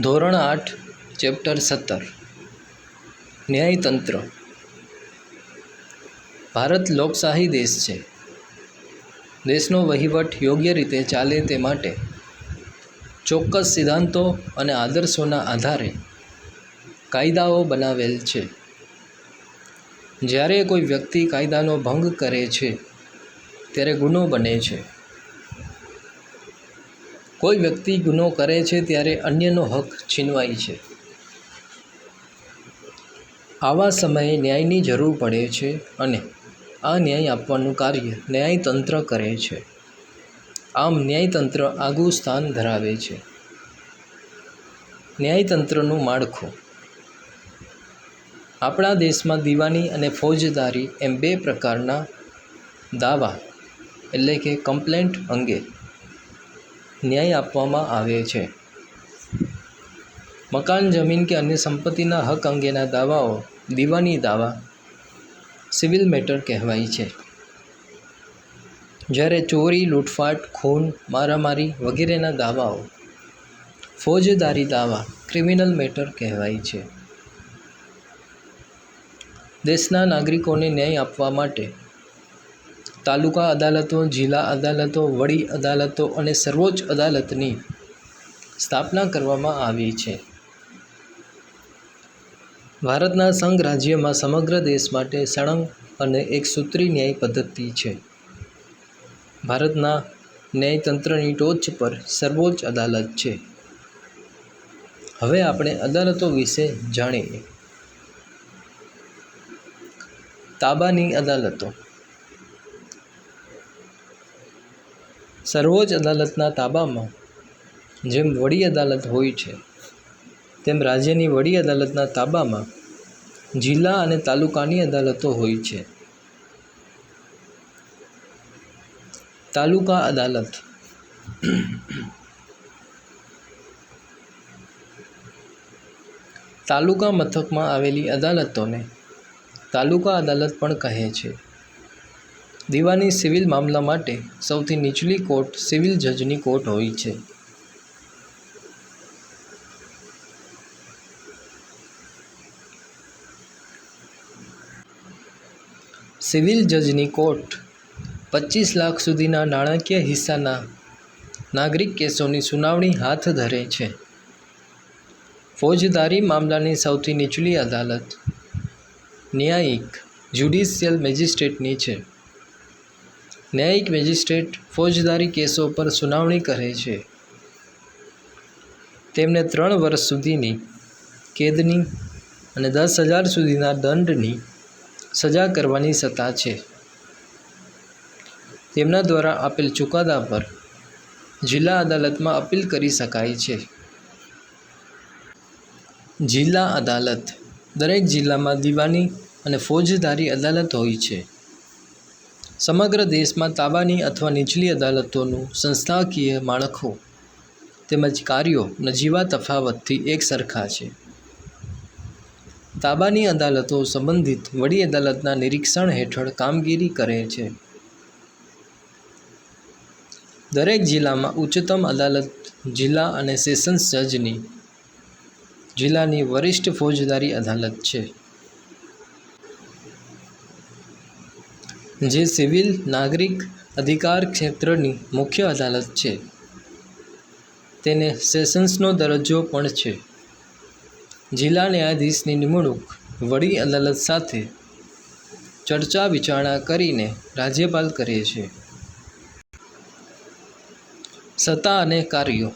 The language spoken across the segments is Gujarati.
ધોરણ આઠ, ચેપ્ટર સત્તર. ન્યાયતંત્ર. ભારત લોકશાહી દેશ છે. દેશનો વહીવટ યોગ્ય રીતે ચાલે તે માટે ચોક્કસ સિદ્ધાંતો અને આદર્શોના આધારે કાયદાઓ બનાવેલ છે. જ્યારે કોઈ વ્યક્તિ કાયદાનો ભંગ કરે છે, ત્યારે ગુનો બને છે. કોઈ વ્યક્તિ ગુનો કરે છે ત્યારે અન્યનો હક છીનવાય છે. આવા સમયે ન્યાયની જરૂર પડે છે અને આ ન્યાય આપવાનું કાર્ય ન્યાયતંત્ર કરે છે. આમ ન્યાયતંત્ર આગવું સ્થાન ધરાવે છે. ન્યાયતંત્રનું માળખું. આપણા દેશમાં દીવાની અને ફોજદારી એમ બે પ્રકારના દાવા એટલે કે કમ્પ્લેન્ટ અંગે ન્યાય આપવામાં આવે છે. મકાન, જમીન કે અન્ય સંપત્તિના હક અંગેના દાવાઓ દીવાની દાવા સિવિલ મેટર કહેવાય છે. જ્યારે ચોરી, લૂંટફાટ, ખૂન, મારામારી વગેરેના દાવાઓ ફોજદારી દાવા ક્રિમિનલ મેટર કહેવાય છે. દેશના નાગરિકોને ન્યાય આપવા માટે તાલુકા અદાલતો, જિલ્લા અદાલતો, વડી અદાલતો અને સર્વોચ્ચ અદાલતની સ્થાપના કરવામાં આવી છે. ભારતના સંઘ રાજ્યમાં સમગ્ર દેશ માટે સળંગ અને એક સૂત્રી ન્યાય પદ્ધતિ છે. ભારતના ન્યાયતંત્રની ટોચ પર સર્વોચ્ચ અદાલત છે. હવે આપણે અદાલતો વિશે જાણીએ. તાબાની અદાલતો. સર્વોચ્ચ અદાલતના તાબામાં જેમ વડી અદાલત હોય છે, તેમ રાજ્યની વડી અદાલતના તાબામાં જિલ્લા અને તાલુકાની અદાલતો હોય છે. તાલુકા અદાલત તાલુકા મથકમાં આવેલી અદાલતોને તાલુકા અદાલત પણ કહે છે. દીવાની સિવિલ મામલા માટે સૌથી નીચલી કોર્ટ સિવિલ જજની કોર્ટ હોય છે. સિવિલ જજની કોર્ટ પચીસ લાખ સુધીના નાણાકીય હિસ્સાના નાગરિક કેસોની સુનાવણી હાથ ધરે છે. ફોજદારી મામલાની સૌથી નીચલી અદાલત ન્યાયિક જ્યુડિશિયલ મેજિસ્ટ્રેટની છે. ન્યાયિક મેજિસ્ટ્રેટ ફોજદારી કેસો પર સુનાવણી કરે છે. તેમને ત્રણ વર્ષ સુધીની કેદની અને દસ હજાર સુધીના દંડની સજા કરવાની સત્તા છે. તેમના દ્વારા આપેલ ચુકાદા પર જિલ્લા અદાલતમાં અપીલ કરી શકાય છે. જિલ્લા અદાલત દરેક જિલ્લામાં દીવાની અને ફોજદારી અદાલત હોય છે. સમગ્ર દેશમાં તાબાની અથવા નીચલી અદાલતોનું સંસ્થાકીય માળખું તેમજ કાર્યો નજીવા તફાવતથી એક સરખા છે. તાબાની અદાલતો સંબંધિત વડી અદાલતના નિરીક્ષણ હેઠળ કામગીરી કરે છે. દરેક જિલ્લામાં ઉચ્ચતમ અદાલત, જિલ્લા અને સેશન્સ જજની, જિલ્લાની વરિષ્ઠ ફોજદારી અદાલત છે. જે સિવિલ નાગરિક અધિકાર ક્ષેત્રની મુખ્ય અદાલત છે. તેને સેશન્સનો દરજ્જો પણ છે. જિલ્લા ન્યાયાધીશની નિમણૂક વડી અદાલત સાથે ચર્ચા વિચારણા કરીને રાજ્યપાલ કરે છે. સત્તા અને કાર્યો.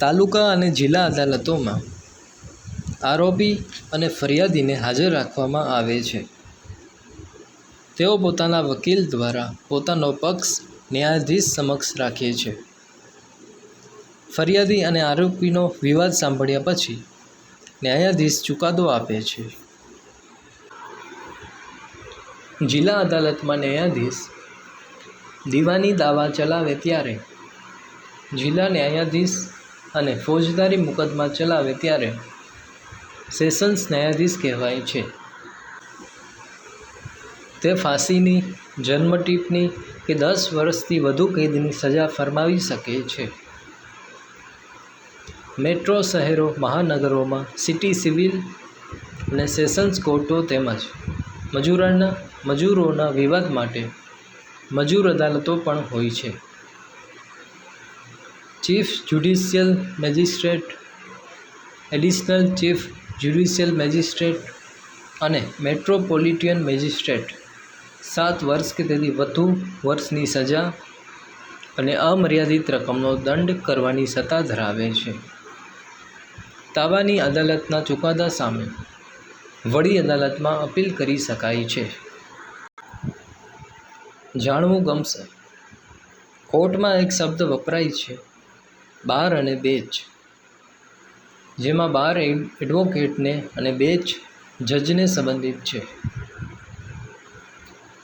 તાલુકા અને જિલ્લા અદાલતોમાં આરોપી અને ફરિયાદીને હાજર રાખવામાં આવે છે. તેઓ પોતાના વકીલ દ્વારા પોતાનો પક્ષ ન્યાયાધીશ સમક્ષ રાખે છે. ફરિયાદી અને આરોપીનો વિવાદ સાંભળ્યા પછી ન્યાયાધીશ ચુકાદો આપે છે. જિલ્લા અદાલતમાં ન્યાયાધીશ દીવાની દાવા ચલાવે ત્યારે જિલ્લા ન્યાયાધીશ અને ફોજદારી મુકદ્દમા ચલાવે ત્યારે સેશન્સ ન્યાયાધીશ કહેવાય છે. તે ફાંસીની જન્મટીપની કે દસ વર્ષથી વધુ કેદની સજા ફરમાવી શકે છે. મેટ્રો શહેરો, મહાનગરોમાં સિટી સિવિલ અને સેશન્સ કોર્ટો તેમજ મજૂરાના, મજૂરોના વિવાદ માટે મજૂર અદાલતો પણ હોય છે. Chief judicial magistrate, additional chief judicial magistrate અને મેટ્રોપોલિટિયન મેજિસ્ટ્રેટ સાત વર્ષ કે તેથી વધુ વર્ષની સજા અને અમર્યાદિત રકમનો દંડ કરવાની સત્તા ધરાવે છે. તાબાની અદાલતના ચુકાદા સામે વડી અદાલતમાં અપીલ કરી શકાય છે. જાણવું ગમશે. કોર્ટમાં એક શબ્દ વપરાય છે, બાર અને બેચ જેમાં બાર એડવોકેટને અને બેચ જજને સંબંધિત છે.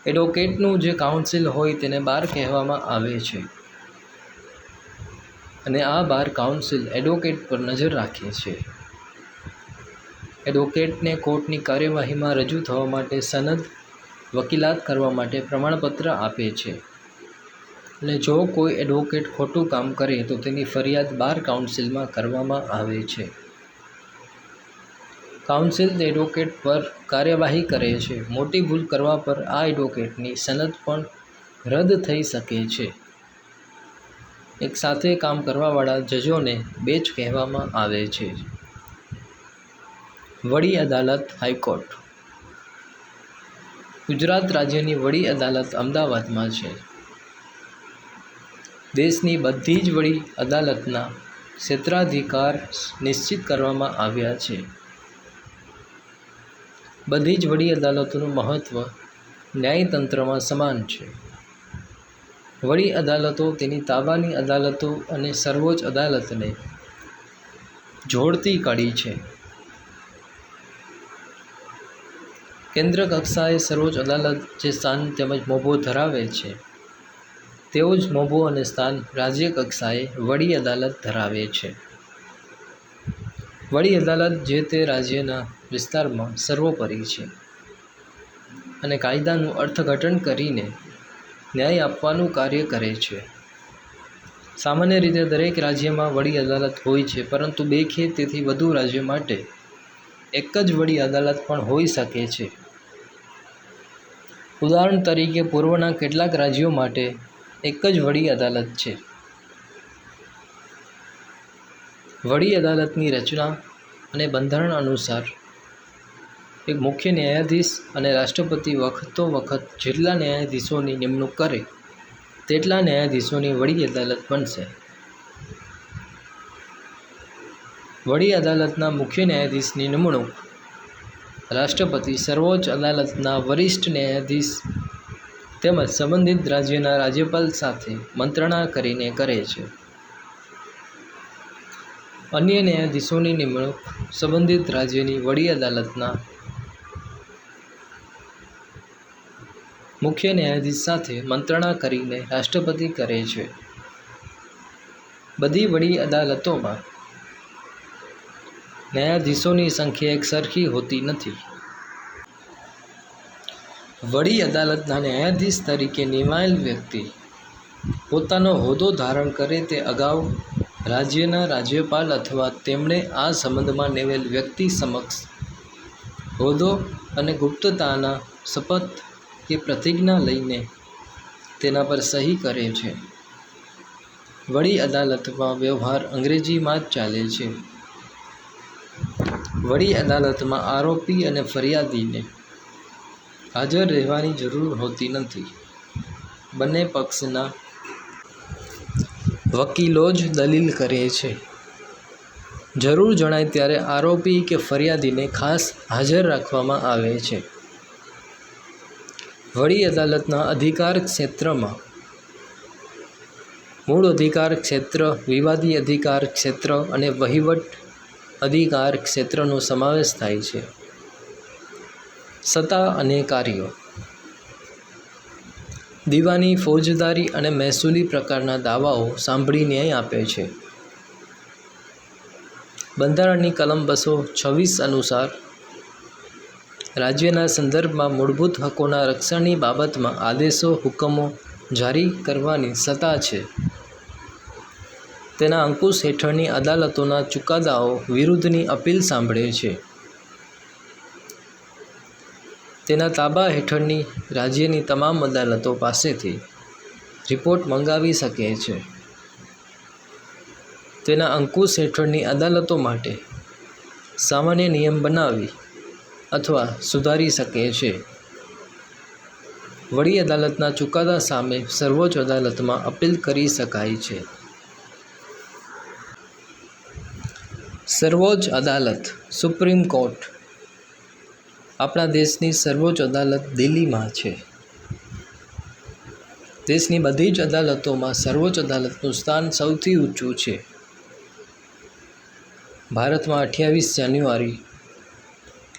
એડવોકેટનું જે કાઉન્સિલ હોય તેને બાર કહેવામાં આવે છે. અને આ બાર કાઉન્સિલ એડવોકેટ પર નજર રાખે છે. એડવોકેટને કોર્ટની કાર્યવાહીમાં રજૂ થવા માટે સનદ વકીલાત કરવા માટે પ્રમાણપત્ર આપે છે. અને જો કોઈ એડવોકેટ ખોટું કામ કરે તો તેની ફરિયાદ બાર કાઉન્સિલમાં કરવામાં આવે છે. કાઉન્સિલ એડવોકેટ પર કાર્યવાહી કરે છે. મોટી ભૂલ કરવા પર આ એડવોકેટની સનદ પણ રદ થઈ શકે છે. એક સાથે કામ કરવાવાળા જજોને બેચ કહેવામાં આવે છે. વડી અદાલત હાઈકોર્ટ. ગુજરાત રાજ્યની વડી અદાલત અમદાવાદમાં છે. દેશની બધી જ વડી અદાલતના ક્ષેત્રાધિકાર નિશ્ચિત કરવામાં આવ્યા છે. બધી જ વડી અદાલતોનું મહત્ત્વ ન્યાયતંત્રમાં સમાન છે. વડી અદાલતો તેની તાબાની અદાલતો અને સર્વોચ્ચ અદાલતને જોડતી કડી છે. કેન્દ્ર કક્ષાએ સર્વોચ્ચ અદાલત જે સ્થાન તેમજ મોભો ધરાવે છે તેવો જ મોભો અને સ્થાન રાજ્ય કક્ષાએ વડી અદાલત ધરાવે છે. વડી અદાલત જે તે રાજ્યના વિસ્તારમાં સર્વોપરી છે. અને કાયદાનું અર્થઘટન કરીને ન્યાય આપવાનું કાર્ય કરે છે. સામાન્ય રીતે દરેક રાજ્યમાં વડી અદાલત હોય છે, પરંતુ બે કે તેથી વધુ રાજ્યો માટે એક જ વડી અદાલત પણ હોઈ શકે છે. ઉદાહરણ તરીકે, પૂર્વના કેટલાક રાજ્યો માટે એક જ વડી અદાલત છે. વડી અદાલતની રચના અને બંધારણ અનુસાર એક મુખ્ય ન્યાયાધીશ અને રાષ્ટ્રપતિ વખતો વખત જેટલા ન્યાયાધીશોની નિમણૂક કરે, તેટલા ન્યાયાધીશોની વડી અદાલત બનશે. વડી અદાલતના મુખ્ય ન્યાયાધીશની નિમણૂક, રાષ્ટ્રપતિ સર્વોચ્ચ અદાલતના વરિષ્ઠ ન્યાયાધીશ તેમજ સંબંધિત રાજ્યના રાજ્યપાલ સાથે મંત્રણા કરીને કરે છે. અન્ય ન્યાયાધીશોની નિમણૂક સંબંધિત રાજ્યની વડી અદાલતના મુખ્ય ન્યાયાધીશ સાથે મંત્રણા કરીને રાષ્ટ્રપતિ કરે છે. બધી વડી અદાલતોમાં ન્યાયાધીશોની સંખ્યા એકસરખી હોતી નથી. વડી અદાલતના ન્યાયાધીશ તરીકે નિમાયેલ વ્યક્તિ પોતાનો હોદ્દો ધારણ કરે તે અગાઉ રાજ્યના રાજ્યપાલ અથવા તેમણે આ સંબંધમાં નેવેલ વ્યક્તિ સમક્ષ હોદ્દો અને ગુપ્તતાના શપથ કે પ્રતિજ્ઞા લઈને તેના પર સહી કરે છે. વડી અદાલતમાં વ્યવહાર અંગ્રેજીમાં જ ચાલે છે. વડી અદાલતમાં આરોપી અને ફરિયાદીને હાજર રહેવાની જરૂર હોતી નથી. બંને પક્ષના વકીલો જ દલીલ કરે છે. જરૂર જણાય ત્યારે આરોપી કે ફરિયાદીને ખાસ હાજર રાખવામાં આવે છે. વડી અદાલતના અધિકાર ક્ષેત્રમાં. મૂળ અધિકાર ક્ષેત્ર, વિવાદી અધિકાર ક્ષેત્ર અને વહીવટ અધિકાર ક્ષેત્રનો સમાવેશ થાય છે. સત્તા અને કાર્યો. દીવાની ફોજદારી અને મહેસૂલી પ્રકારના દાવાઓ સાંભળી ન્યાય આપે છે. બંધારણની કલમ બસો છવ્વીસ અનુસાર રાજ્યના સંદર્ભમાં મૂળભૂત હકોના રક્ષણની બાબતમાં આદેશો, હુકમો જારી કરવાની સત્તા છે. તેના અંકુશ હેઠળની અદાલતોના ચુકાદાઓ વિરુદ્ધની અપીલ સાંભળે છે. તેના તાબા હેઠળની રાજ્યની તમામ અદાલતો પાસેથી રિપોર્ટ મંગાવી શકે છે. તેના અંકુશ હેઠળની અદાલતો માટે સામાન્ય નિયમ બનાવી અથવા સુધારી શકે છે. વડી અદાલતના ચુકાદા સામે સર્વોચ્ચ અદાલતમાં અપીલ કરી શકાય છે. સર્વોચ્ચ અદાલત, સુપ્રીમ કોર્ટ. આપણા દેશની સર્વોચ્ચ અદાલત દિલ્હીમાં છે. દેશની બધી જ અદાલતોમાં સર્વોચ્ચ અદાલતનું સ્થાન સૌથી ઊંચું છે. ભારતમાં અઠ્યાવીસ જાન્યુઆરી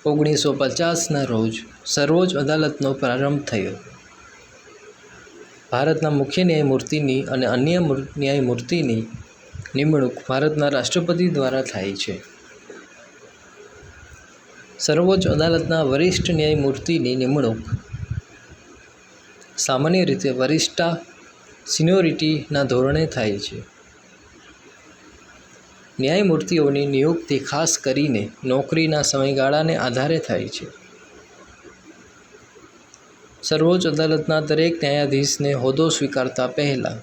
ઓગણીસો પચાસના રોજ સર્વોચ્ચ અદાલતનો પ્રારંભ થયો. ભારતના મુખ્ય ન્યાયમૂર્તિની અને અન્ય ન્યાયમૂર્તિની નિમણૂક ભારતના રાષ્ટ્રપતિ દ્વારા થાય છે. સર્વોચ્ચ અદાલતના વરિષ્ઠ ન્યાયમૂર્તિની નિમણૂક સામાન્ય રીતે વરિષ્ઠા સિનિયોરિટીના ધોરણે થાય છે. ન્યાયમૂર્તિઓની નિયુક્તિ ખાસ કરીને નોકરીના સમયગાળાને આધારે થાય છે. સર્વોચ્ચ અદાલતના દરેક ન્યાયાધીશને હોદ્દો સ્વીકારતા પહેલાં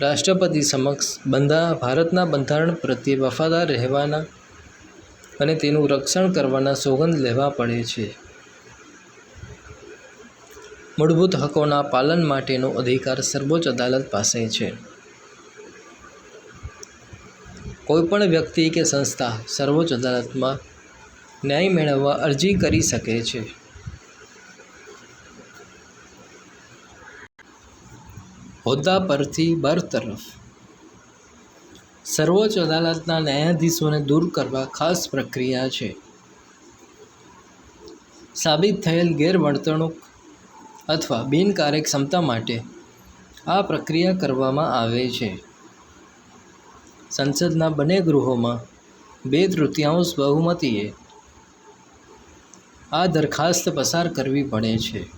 રાષ્ટ્રપતિ સમક્ષ બંધા ભારતના બંધારણ પ્રત્યે વફાદાર રહેવાના અને તેનું રક્ષણ કરવાના સોગંદ લેવા પડે છે. મૂળભૂત હકોના પાલન માટેનો અધિકાર સર્વોચ્ચ અદાલત પાસે છે. કોઈપણ વ્યક્તિ કે સંસ્થા સર્વોચ્ચ અદાલતમાં ન્યાય મેળવવા અરજી કરી શકે છે. હોદ્દા પરથી બરતરફ. સર્વોચ્ચ અદાલતના ન્યાયાધીશોને દૂર કરવા ખાસ પ્રક્રિયા છે. સાબિત થયેલ ગેરવર્તણૂક અથવા બિનકાર્યક્ષમતા માટે આ પ્રક્રિયા કરવામાં આવે છે. સંસદના બંને ગૃહોમાં બે તૃતીયાંશ બહુમતીએ આ દરખાસ્ત પસાર કરવી પડે છે.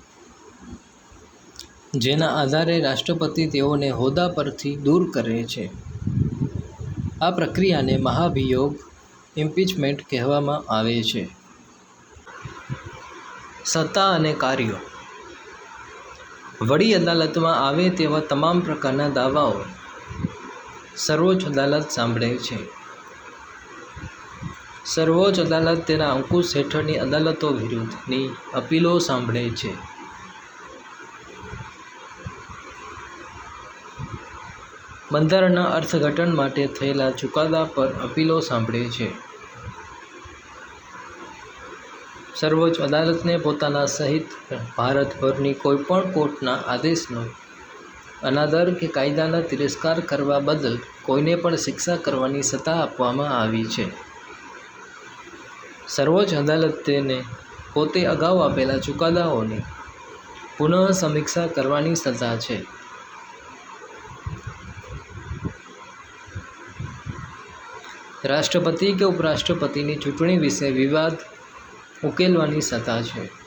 જેના આધારે રાષ્ટ્રપતિ તેઓને હોદ્દા પરથી દૂર કરે છે. આ પ્રક્રિયાને મહાભિયોગ ઇમ્પીચમેન્ટ કહેવામાં આવે છે. સત્તા અને કાર્યો. વડી અદાલતમાં આવે તેવા તમામ પ્રકારના દાવાઓ સર્વોચ્ચ અદાલત સાંભળે છે. સર્વોચ્ચ અદાલત તેના અંકુશ હેઠળની અદાલતો વિરુદ્ધની અપીલો સાંભળે છે. બંધારણના અર્થઘટન માટે થયેલા ચુકાદા પર અપીલો સાંભળે છે. સર્વોચ્ચ અદાલતને પોતાના સહિત ભારતભરની કોઈપણ કોર્ટના આદેશનો અનાદર કે કાયદાના તિરસ્કાર કરવા બદલ કોઈને પણ શિક્ષા કરવાની સત્તા આપવામાં આવી છે. સર્વોચ્ચ અદાલત તેને પોતે અગાઉ આપેલા ચુકાદાઓની પુનઃ સમીક્ષા કરવાની સત્તા છે. રાષ્ટ્રપતિ કે ઉપરાષ્ટ્રપતિની ચૂંટણી વિશે વિવાદ ઉકેલવાની સત્તા છે.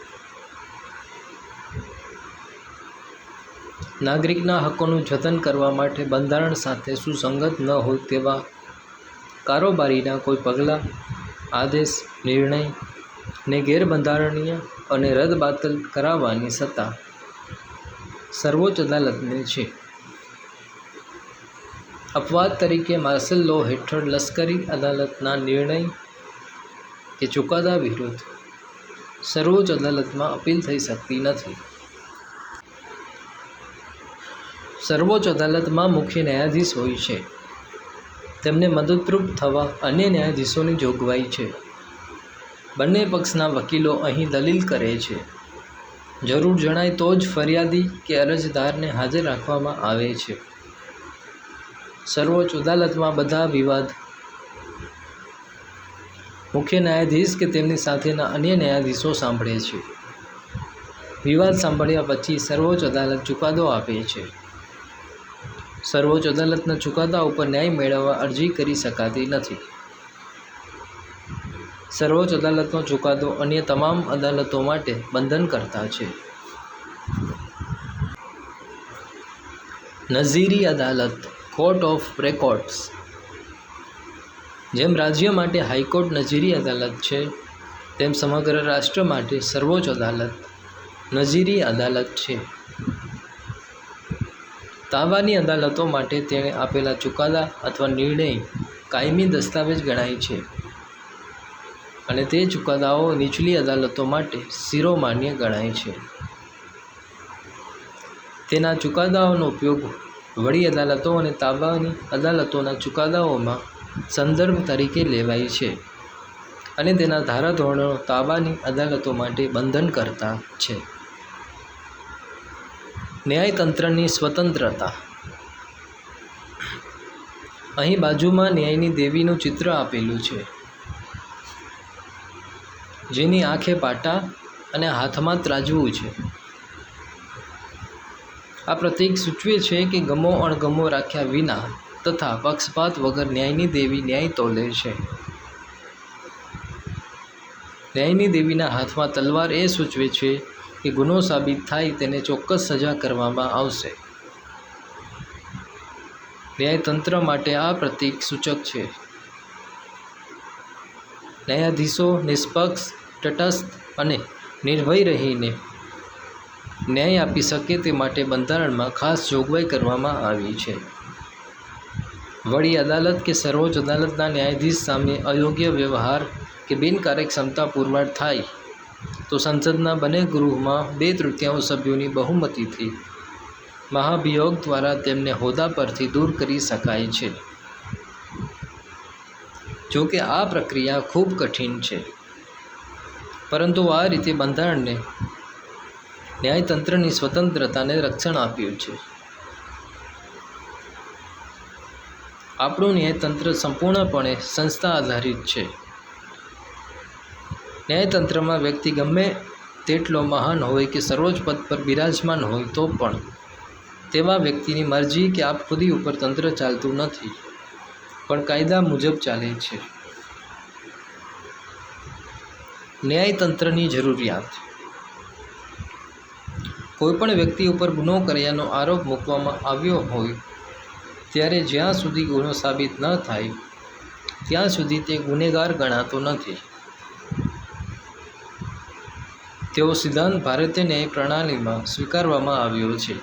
નાગરિકના હકોનું જતન કરવા માટે બંધારણ સાથે સુસંગત ન હોય તેવા કારોબારીના કોઈ પગલાં, આદેશ, નિર્ણય ને ગેરબંધારણીય અને રદબાતલ કરાવવાની સત્તા સર્વોચ્ચ અદાલતને છે. અપવાદ તરીકે માર્શલ લો હેઠળ લશ્કરી અદાલતના નિર્ણય કે ચુકાદા વિરુદ્ધ સર્વોચ્ચ અદાલતમાં અપીલ થઈ શકતી નથી. સર્વોચ્ચ અદાલતમાં મુખ્ય ન્યાયાધીશ હોય છે. તેમને મદદરૂપ થવા અન્ય ન્યાયાધીશોની જોગવાઈ છે. બંને પક્ષના વકીલો અહીં દલીલ કરે છે. જરૂર જણાય તો જ ફરિયાદી કે અરજદારને હાજર રાખવામાં આવે છે. સર્વોચ્ચ અદાલતમાં બધા વિવાદ. મુખ્ય ન્યાયાધીશ કે તેમની સાથેના અન્ય ન્યાયાધીશો સાંભળે છે. વિવાદ સાંભળ્યા પછી સર્વોચ્ચ અદાલત ચુકાદો આપે છે. સર્વોચ્ચ અદાલતના ચુકાદા ઉપર ન્યાય મેળવવા અરજી કરી શકાતી નથી. સર્વોચ્ચ અદાલતનો ચુકાદો અન્ય તમામ અદાલતો માટે બંધનકર્તા છે. નઝીરી અદાલત, કોર્ટ ઓફ રેકોર્ડ્સ. જેમ રાજ્ય માટે હાઈકોર્ટ નજીરી અદાલત છે, તેમ સમગ્ર રાષ્ટ્ર માટે સર્વોચ્ચ અદાલત નજીરી અદાલત છે. તાબાની અદાલતો માટે તેણે આપેલા ચુકાદા અથવા નિર્ણય કાયમી દસ્તાવેજ ગણાય છે. અને તે ચુકાદાઓ નીચલી અદાલતો માટે શિરોમાન્ય ગણાય છે. તેના ચુકાદાઓનો ઉપયોગ વડી અદાલતો અને તાબાની અદાલતોના ચુકાદાઓમાં સંદર્ભ તરીકે લેવાય છે અને તેના ધારાધોરણો તાબાની અદાલતો માટે બંધન કરતા છે. ન્યાયતંત્રની સ્વતંત્રતા. અહીં બાજુમાં ન્યાયની દેવીનું ચિત્ર આપેલું છે. જેની આંખે પાટા અને હાથમાં ત્રાજવું છે. આ પ્રતીક સૂચવે છે કે ગમો અણગમો રાખ્યા વિના તથા પક્ષપાત વગર ન્યાયની દેવી ન્યાય તોલે છે. ન્યાયની દેવીના હાથમાં તલવાર એ સૂચવે છે કે ગુનો સાબિત થાય તેને ચોક્કસ સજા કરવામાં આવશે. ન્યાયતંત્ર માટે આ પ્રતીક સૂચક છે. ન્યાયાધીશો નિષ્પક્ષ, તટસ્થ અને નિર્ભય રહીને ન્યાય આપી શકે તે માટે બંધારણમાં ખાસ જોગવાઈ કરવામાં આવી છે. વડી અદાલત કે સર્વોચ્ચ અદાલતના ન્યાયાધીશ સામે અયોગ્ય વ્યવહાર કે બિનકાર્યક્ષમતા પુરવાર થાય તો સંસદના બંને ગૃહમાં બે તૃતીયાંશ સભ્યોની બહુમતીથી મહાભિયોગ દ્વારા તેમને હોદ્દા પરથી દૂર કરી શકાય છે. જો કે આ પ્રક્રિયા ખૂબ કઠિન છે. પરંતુ આ રીતે બંધારણને ન્યાયતંત્રની સ્વતંત્રતાને રક્ષણ આપ્યું છે. આપણું ન્યાયતંત્ર સંપૂર્ણપણે સંસ્થા આધારિત છે. ન્યાયતંત્રમાં વ્યક્તિ ગમે તેટલો મહાન હોય કે સર્વોચ્ચ પદ પર બિરાજમાન હોય તો પણ તેવા વ્યક્તિની મરજી કે આપખુદી ઉપર તંત્ર ચાલતું નથી. પણ કાયદા મુજબ ચાલે છે. ન્યાયતંત્રની જરૂરિયાત. કોઈપણ વ્યક્તિ ઉપર ગુનો કર્યાનો આરોપ મૂકવામાં આવ્યો હોય ત્યારે જ્યાં સુધી ગુનો સાબિત ન થાય, ત્યાં સુધી તે ગુનેગાર ગણાતો નથી. તેવો સિદ્ધાંત ભારતીય ન્યાય પ્રણાલીમાં સ્વીકારવામાં આવ્યો છે.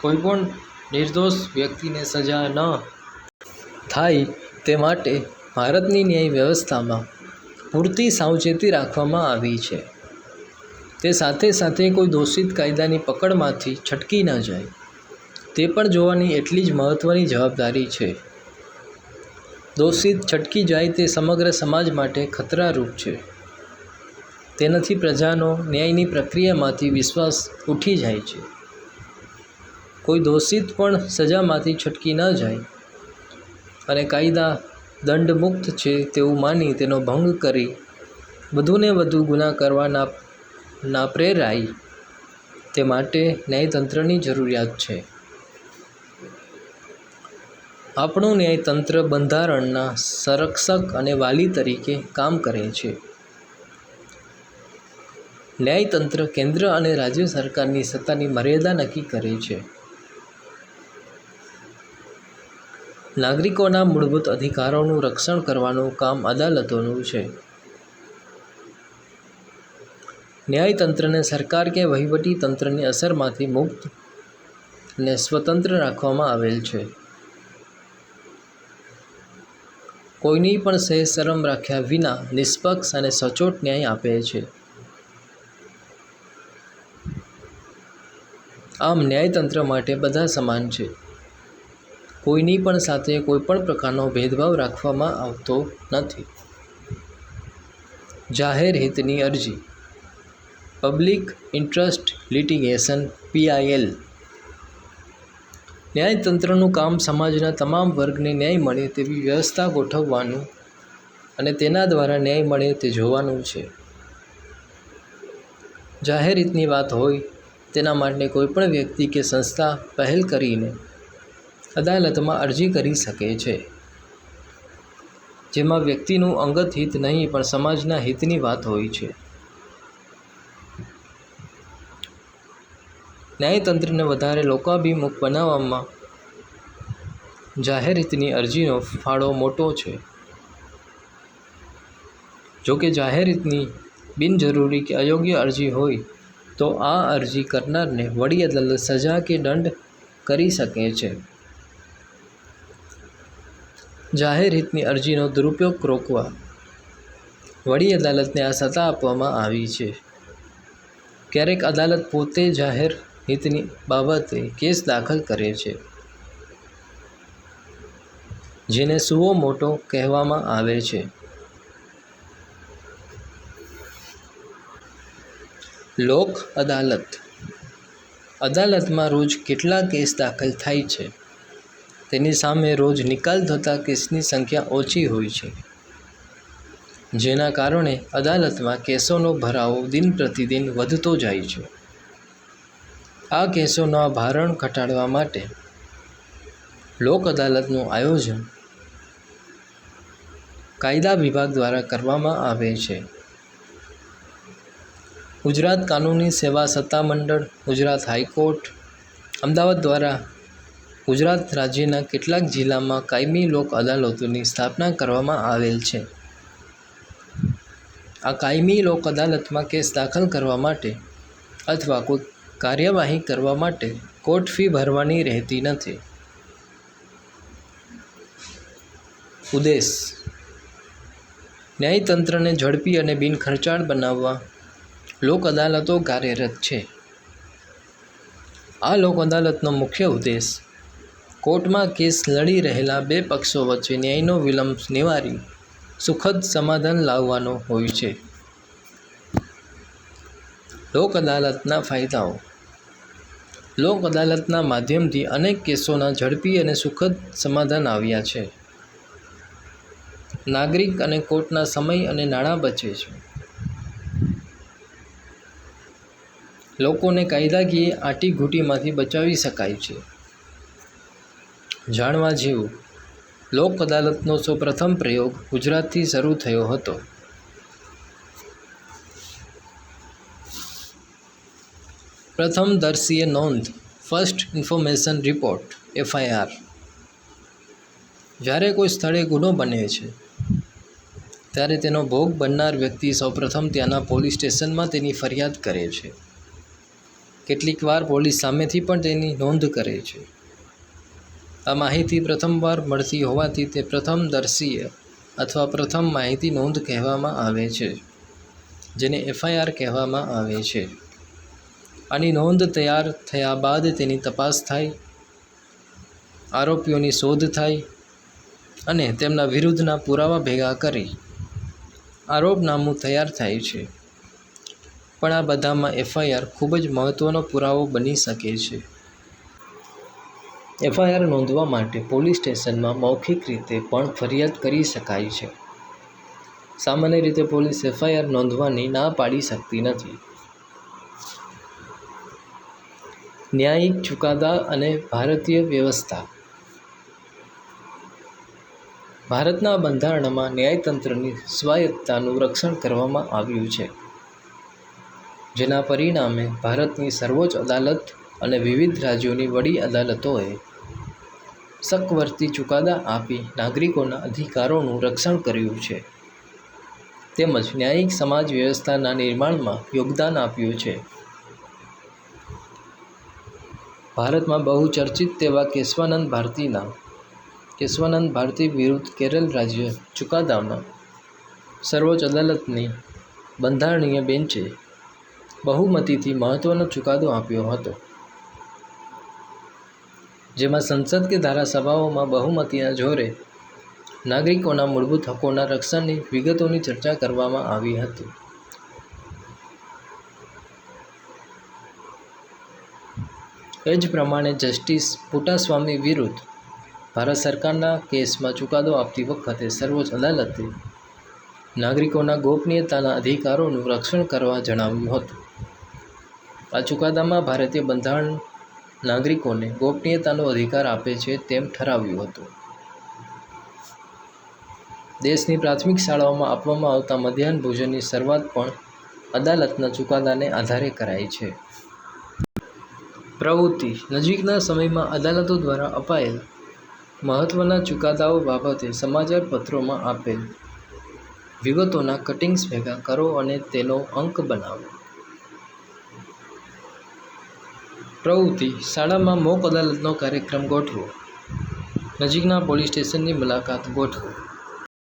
કોઈપણ નિર્દોષ વ્યક્તિને સજા ન થાય તે માટે ભારતની ન્યાય વ્યવસ્થામાં પૂરતી સાવચેતી રાખવામાં આવી છે. તે સાથે સાથે કોઈ દોષિત કાયદાની પકડમાંથી છટકી ન જાય. તે પણ જોવાની એટલી જ મહત્ત્વની જવાબદારી છે. દોષિત છટકી જાય તે સમગ્ર સમાજ માટે ખતરારૂપ છે. તેનાથી પ્રજાનો ન્યાયની પ્રક્રિયામાંથી વિશ્વાસ ઉઠી જાય છે. કોઈ દોષિત પણ સજામાંથી છટકી ન જાય અને કાયદા દંડમુક્ત છે તેવું માની તેનો ભંગ કરી વધુને વધુ ગુના કરવાના ના પ્રેરાય તે માટે ન્યાયતંત્રની જરૂરિયાત છે. આપણું ન્યાયતંત્ર બંધારણના સંરક્ષક અને વાલી તરીકે કામ કરે છે. ન્યાયતંત્ર કેન્દ્ર અને રાજ્ય સરકારની સત્તાની મર્યાદા નક્કી કરે છે. નાગરિકોના મૂળભૂત અધિકારોનું રક્ષણ કરવાનું કામ અદાલતોનું છે. ન્યાયતંત્રને સરકાર કે વહીવટી તંત્રની અસરમાંથી મુક્ત અને સ્વતંત્ર રાખવામાં આવેલ છે. કોઈની પણ સહેજ રાખ્યા વિના નિષ્પક્ષ અને સચોટ ન્યાય આપે છે. આમ ન્યાયતંત્ર માટે બધા સમાન છે. કોઈની પણ સાથે કોઈપણ પ્રકારનો ભેદભાવ રાખવામાં આવતો નથી. જાહેર હિતની અરજી. પબ્લિક ઇન્ટરેસ્ટ લિટિગેશન પીઆઈએલ ન્યાયતંત્રનું કામ સમાજના તમામ વર્ગને ન્યાય મળે તેવી વ્યવસ્થા ગોઠવવાનું અને તેના દ્વારા ન્યાય મળે તે જોવાનું છે. જાહેર હિતની વાત હોય તેના માટે કોઈપણ વ્યક્તિ કે સંસ્થા પહેલ કરીને અદાલતમાં અરજી કરી શકે છે. જેમાં વ્યક્તિનું અંગત હિત નહીં, પણ સમાજના હિતની વાત હોય છે. ન્યાયતંત્રને વધારે લોકાભિમુખ બનાવવામાં જાહેર હિતની અરજીનો ફાળો મોટો છે. જો કે જાહેર હિતની બિનજરૂરી કે અયોગ્ય અરજી હોય તો આ અરજી કરનારને વડી અદાલત સજા કે દંડ કરી શકે છે. જાહેર હિતની અરજીનો દુરુપયોગ રોકવા વડી અદાલતને આ સત્તા આપવામાં આવી છે. ક્યારેક અદાલત પોતે જાહેર હિતની બાબતે કેસ દાખલ કરે છે. જેને સુઓ મોટો કહેવામાં આવે છે. લોક અદાલત. અદાલતમાં રોજ કેટલા કેસ દાખલ થાય છે? તેની સામે રોજ નિકાલ થતા કેસની સંખ્યા ઓછી હોય છે. જેના કારણે અદાલતમાં કેસોનો ભરાવો દિન પ્રતિદિન વધતો જાય છે. આ કેસોના ભારણ ઘટાડવા માટે લોક અદાલતનું આયોજન કાયદા વિભાગ દ્વારા કરવામાં આવે છે. ગુજરાત કાનૂની સેવા સત્તામંડળ ગુજરાત હાઈકોર્ટ, અમદાવાદ દ્વારા ગુજરાત રાજ્યના કેટલાક જિલ્લામાં કાયમી લોક અદાલતોની સ્થાપના કરવામાં આવેલ છે. આ કાયમી લોક અદાલતમાં કેસ દાખલ કરવા માટે અથવા કોઈ કાર્યવાહી કરવા માટે કોર્ટ ફી ભરવાની રહેતી નથી. ઉદ્દેશ. ન્યાયતંત્રને ઝડપી અને બિનખર્ચાળ બનાવવા લોક અદાલતો કાર્યરત છે. આ લોક અદાલતનો મુખ્ય ઉદ્દેશ કોર્ટમાં કેસ લડી રહેલા બે પક્ષો વચ્ચે ન્યાયનો વિલંબ નિવારી સુખદ સમાધાન લાવવાનો હોય છે. લોક અદાલતના ફાયદાઓ લોક અદાલતના માધ્યમથી અનેક કેસોના ઝડપી અને સુખદ સમાધાન આવ્યા છે. નાગરિક અને કોર્ટના સમય અને નાણાં બચે છે. લોકોને કાયદાકીય આંટીઘૂંટીમાંથી બચાવી શકાય છે. જાણવા જેવું, લોક અદાલતનો સૌપ્રથમ પ્રયોગ ગુજરાતથી શરૂ થયો હતો. પ્રથમ દર્શીય નોંધ, ફર્સ્ટ ઇન્ફોર્મેશન રિપોર્ટ, એફઆઈઆર. જ્યારે કોઈ સ્થળે ગુનો બને છે, ત્યારે તેનો ભોગ બનનાર વ્યક્તિ સૌપ્રથમ ત્યાંના પોલીસ સ્ટેશનમાં તેની ફરિયાદ કરે છે. કેટલીક વાર પોલીસ સામેથી પણ તેની નોંધ કરે છે. આ માહિતી પ્રથમવાર મળતી હોવાથી તે પ્રથમ દર્શીય અથવા પ્રથમ માહિતી નોંધ કહેવામાં આવે છે, જેને એફઆઈઆર કહેવામાં આવે છે. આની નોંધ તૈયાર થયા બાદ તેની તપાસ થાય, આરોપીઓની શોધ થાય અને તેમના વિરુદ્ધના પુરાવા ભેગા કરી આરોપનામું તૈયાર થાય છે. પણ આ બધામાં એફઆઈઆર ખૂબ જ મહત્ત્વનો પુરાવો બની શકે છે. એફઆઈઆર નોંધવા માટે પોલીસ સ્ટેશનમાં મૌખિક રીતે પણ ફરિયાદ કરી શકાય છે. સામાન્ય રીતે પોલીસ એફઆઈઆર નોંધવાની ના પાડી શકતી નથી. ન્યાયિક ચુકાદા અને ભારતીય વ્યવસ્થા. ભારતના બંધારણમાં ન્યાયતંત્રની સ્વાયત્તતાનું રક્ષણ કરવામાં આવ્યું છે. જેના પરિણામે ભારતની સર્વોચ્ચ અદાલત અને વિવિધ રાજ્યોની વડી અદાલતોએ સકવર્તી ચુકાદા આપી નાગરિકોના અધિકારોનું રક્ષણ કર્યું છે. તેમજ ન્યાયિક સમાજ વ્યવસ્થાના નિર્માણમાં યોગદાન આપ્યું છે. ભારતમાં બહુ ચર્ચિત તેવા કેશવાનંદ ભારતીના કેશવાનંદ ભારતી વિરુદ્ધ કેરળ રાજ્ય ચુકાદામાં સર્વોચ્ચ અદાલતની બંધારણીય બેન્ચે બહુમતીથી મહત્ત્વનો ચુકાદો આપ્યો હતો. જેમાં સંસદ કે ધારાસભાઓમાં બહુમતીના જોરે નાગરિકોના મૂળભૂત હકોના રક્ષણની વિગતોની ચર્ચા કરવામાં આવી હતી. એ જ પ્રમાણે જસ્ટિસ પુટાસ્વામી વિરુદ્ધ ભારત સરકારના કેસમાં ચુકાદો આપતી વખતે સર્વોચ્ચ અદાલતે નાગરિકોના ગોપનીયતાના અધિકારોનું રક્ષણ કરવા જણાવ્યું હતું. આ ચુકાદામાં ભારતીય બંધારણ નાગરિકોને ગોપનીયતાનો અધિકાર આપે છે તેમ ઠરાવ્યું હતું દેશની પ્રાથમિક શાળાઓમાં આપવામાં આવતા મધ્યાહન ભોજનની શરૂઆત પણ અદાલતના ચુકાદાને આધારે કરાઈ છે પ્રવૃત્તિ નજીકના સમયમાં અદાલતો દ્વારા અપાયેલ મહત્વના ચુકાદાઓ બાબતે સમાચાર પત્રોમાં આપેલ વિગતોના કટિંગ્સ ભેગા કરો અને તેનો અંક બનાવો. પ્રવૃત્તિ શાળામાં મોક અદાલતનો કાર્યક્રમ ગોઠવો. નજીકના પોલીસ સ્ટેશનની મુલાકાત ગોઠવો.